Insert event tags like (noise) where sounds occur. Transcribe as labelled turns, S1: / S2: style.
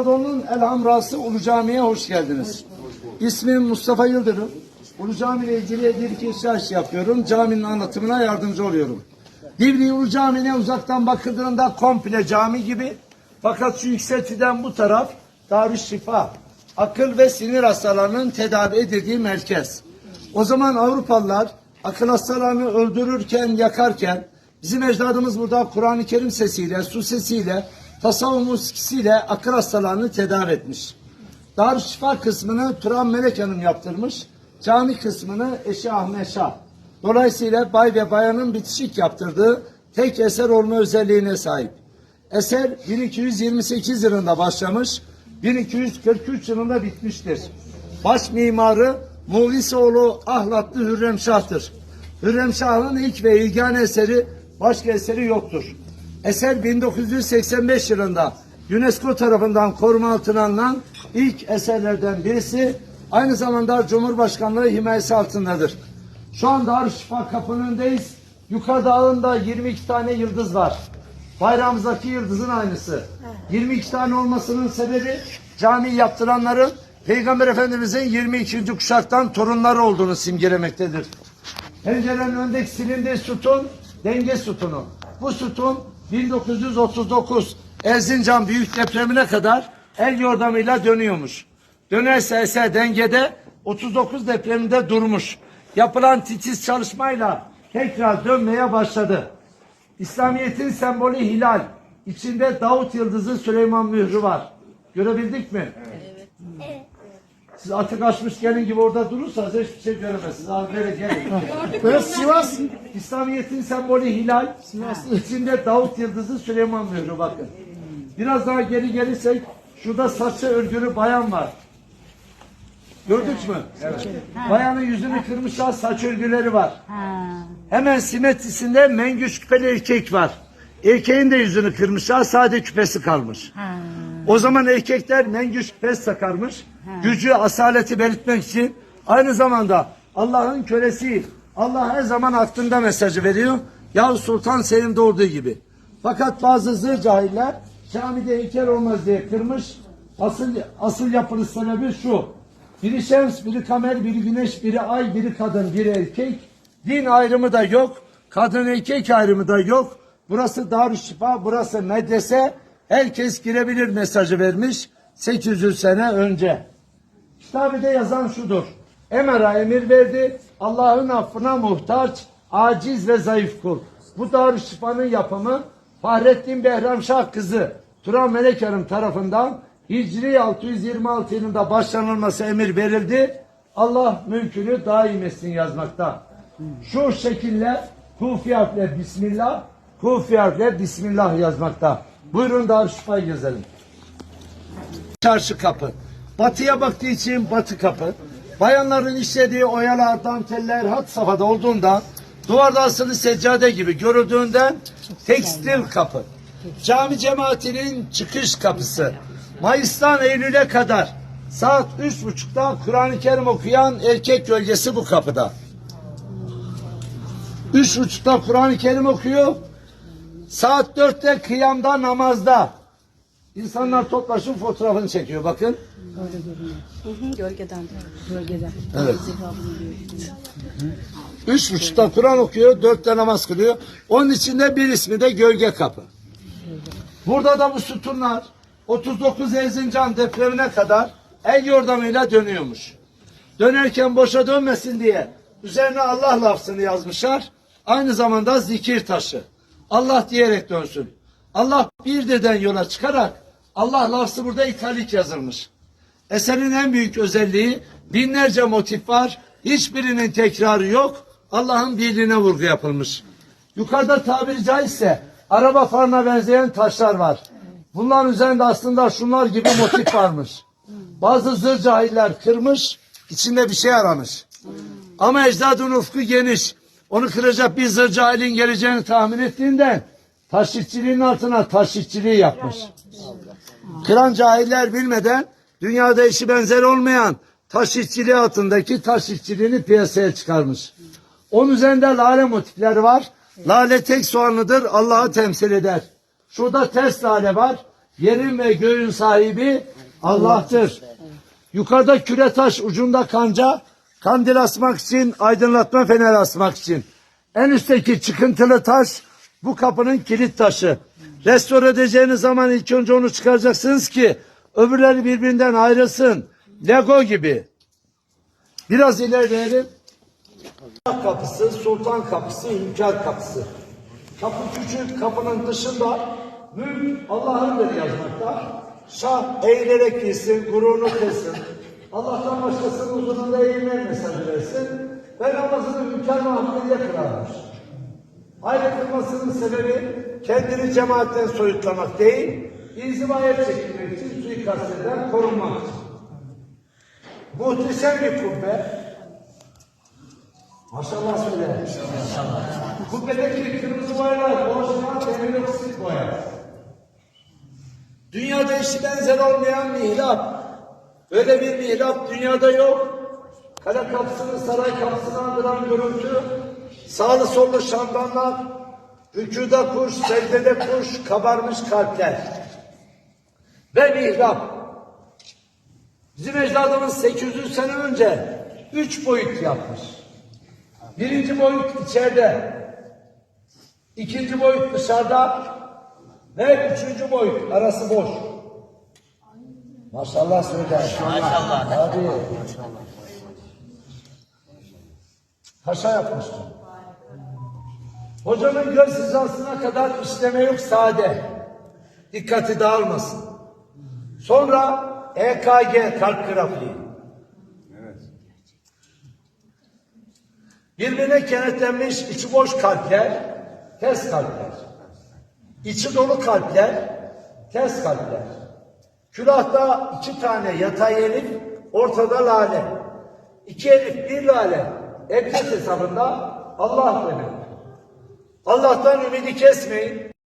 S1: Anadolu'nun elhamrası Ulu Cami'ye hoş geldiniz. İsmim Mustafa Yıldırım. Ulu Cami ile ilgili bir iki research yapıyorum. Caminin anlatımına yardımcı oluyorum. Divri Ulu Cami'ne uzaktan bakıldığında komple cami gibi. Fakat şu yükseltiden bu taraf Darüşşifa. Akıl ve sinir hastalarının tedavi edildiği merkez. O zaman Avrupalılar akıl hastalarını öldürürken, yakarken bizim ecdadımız burada Kur'an-ı Kerim sesiyle, su sesiyle, tasavvuf musikisiyle akıl hastalarını tedavi etmiş. Darüşşifa kısmını Turan Melek Hanım yaptırmış. Cami kısmını eşi Ahmet Şah. Dolayısıyla bay ve bayanın bitişik yaptırdığı tek eser olma özelliğine sahip. Eser 1228 yılında başlamış, 1243 yılında bitmiştir. Baş mimarı Muğlisoğlu Ahlatlı Hürrem Şah'tır. Hürrem Şah'ın ilk ve ilgane eseri başka eseri yoktur. Eser 1985 yılında UNESCO tarafından koruma altına alınan ilk eserlerden birisi aynı zamanda Cumhurbaşkanlığı himayesi altındadır. Şu an Darüşşifa kapının önündeyiz. Yukarıda ağında 22 tane yıldız var. Bayrağımızdaki yıldızın aynısı. 22 tane olmasının sebebi cami yaptıranların Peygamber Efendimizin 22. kuşaktan torunları olduğunu simgelemektedir. Pencerenin öndeki silindi sütun denge sütunu. Bu sütun 1939 Erzincan büyük depremine kadar el yordamıyla dönüyormuş. Dönerse eser dengede 39 depreminde durmuş. Yapılan titiz çalışmayla tekrar dönmeye başladı. İslamiyet'in sembolü hilal. İçinde Davut Yıldızı Süleyman mührü var. Görebildik mi? Siz atık açmış gelin gibi orada durursanız hiçbir şey göremezsiniz. Abi böyle gelin. (laughs)
S2: Böyle Sivas
S1: İslamiyet'in sembolü hilal. İçinde Davut Yıldızı Süleyman mührü bakın. Biraz daha geri gelirsek şurada saçı örgülü bayan var. Gördük mü? Evet. Bayanın yüzünü kırmışlar saç örgüleri var. Hemen simetrisinde mengüç küpeli erkek var. Erkeğin de yüzünü kırmışlar sadece küpesi kalmış. O zaman erkekler mengüç küpesi takarmış. Gücü, asaleti belirtmek için aynı zamanda Allah'ın kölesi. Allah her zaman aklında mesajı veriyor. Yavuz Sultan Selim'de olduğu gibi. Fakat bazı zır cahiller camide heykel olmaz diye kırmış. Asıl, asıl yapılış sebebi şu. Biri şems, biri kamer, biri güneş, biri ay, biri kadın, biri erkek. Din ayrımı da yok. Kadın erkek ayrımı da yok. Burası Darüşşifa, burası medrese. Herkes girebilir mesajı vermiş 800 sene önce. Kitabede yazan şudur. Emer'a emir verdi. Allah'ın affına muhtaç, aciz ve zayıf kul. Bu Darüşşifa'nın yapımı Fahrettin Behramşah kızı Turan Melek Hanım tarafından Hicri 626 yılında başlanılması emir verildi. Allah mülkünü daim etsin yazmakta. Şu şekiller Kufi Bismillah, Kufi Bismillah yazmakta. Buyurun Darüşşifa'yı gezelim. Çarşı kapı. Batıya baktığı için batı kapı. Bayanların işlediği oyalar, danteller hat safhada olduğundan duvarda asılı seccade gibi görüldüğünden tekstil kapı. Cami cemaatinin çıkış kapısı. Mayıs'tan Eylül'e kadar saat üç buçukta Kur'an-ı Kerim okuyan erkek gölgesi bu kapıda. Üç buçukta Kur'an-ı Kerim okuyor. Saat dörtte kıyamda namazda. İnsanlar toplaşıp fotoğrafını çekiyor bakın.
S3: Gölgeden. Gölgeden.
S1: Evet. Üç buçukta Kur'an okuyor, dörtte namaz kılıyor. Onun içinde bir ismi de gölge kapı. Burada da bu sütunlar 39 Erzincan depremine kadar el yordamıyla dönüyormuş. Dönerken boşa dönmesin diye üzerine Allah lafzını yazmışlar. Aynı zamanda zikir taşı. Allah diyerek dönsün. Allah birden yola çıkarak Allah lafzı burada italik yazılmış. Eserin en büyük özelliği binlerce motif var. Hiçbirinin tekrarı yok. Allah'ın birliğine vurgu yapılmış. Yukarıda tabiri caizse araba farına benzeyen taşlar var. Bunların üzerinde aslında şunlar gibi motif (laughs) varmış. Bazı zır cahiller kırmış, içinde bir şey aramış. Ama ecdadın ufku geniş. Onu kıracak bir zır cahilin geleceğini tahmin ettiğinden taşlıkçiliğin altına taşlıkçiliği yapmış. Kıran cahiller bilmeden dünyada eşi benzer olmayan taş işçiliği altındaki taş işçiliğini piyasaya çıkarmış. Onun üzerinde lale motifleri var. Lale tek soğanlıdır, Allah'ı temsil eder. Şurada ters lale var. Yerin ve göğün sahibi Allah'tır. Yukarıda küre taş, ucunda kanca, kandil asmak için, aydınlatma fener asmak için. En üstteki çıkıntılı taş bu kapının kilit taşı. Restore edeceğiniz zaman ilk önce onu çıkaracaksınız ki öbürleri birbirinden ayrılsın. Lego gibi. Biraz ilerleyelim. Kapısı, sultan kapısı, hünkâr kapısı. Kapı küçük, kapının dışında mülk Allah'ındır yazmakta. Şah eğilerek gitsin, gururunu kılsın. Allah'tan başkasının huzurunda eğilmeyen mesajı versin. Ve namazını hünkâr mahmudiyye kılarmış. Ayrı kılmasının sebebi kendini cemaatten soyutlamak değil, inzivaya çekilmek için suikastlerden korunmak için. Muhteşem bir kubbe. Maşallah söyle. Kubbedeki kırmızı bayrak orijinal demir oksit boya. Dünyada eşi benzer olmayan mihrap. Öyle bir mihrap dünyada yok. Kale kapısını saray kapısını andıran görüntü. Sağlı sollu şamdanlar. Rükuda kuş, secdede kuş, kabarmış kalpler. Ve mihrap. Bizim ecdadımız 800 sene önce üç boyut yapmış. Birinci boyut içeride, ikinci boyut dışarıda ve üçüncü boyut arası boş. Maşallah söyle. Maşallah. Abi. Taşa yapmıştım. Hocamın göz hizasına kadar işleme yok sade. Dikkati dağılmasın. Sonra EKG kalp grafiği. Birbirine kenetlenmiş içi boş kalpler, ters kalpler. İçi dolu kalpler, ters kalpler. Külahta iki tane yatay elif, ortada lale. İki elif, bir lale. Eklet hesabında Allah demek. Allah'tan ümidi kesmeyin.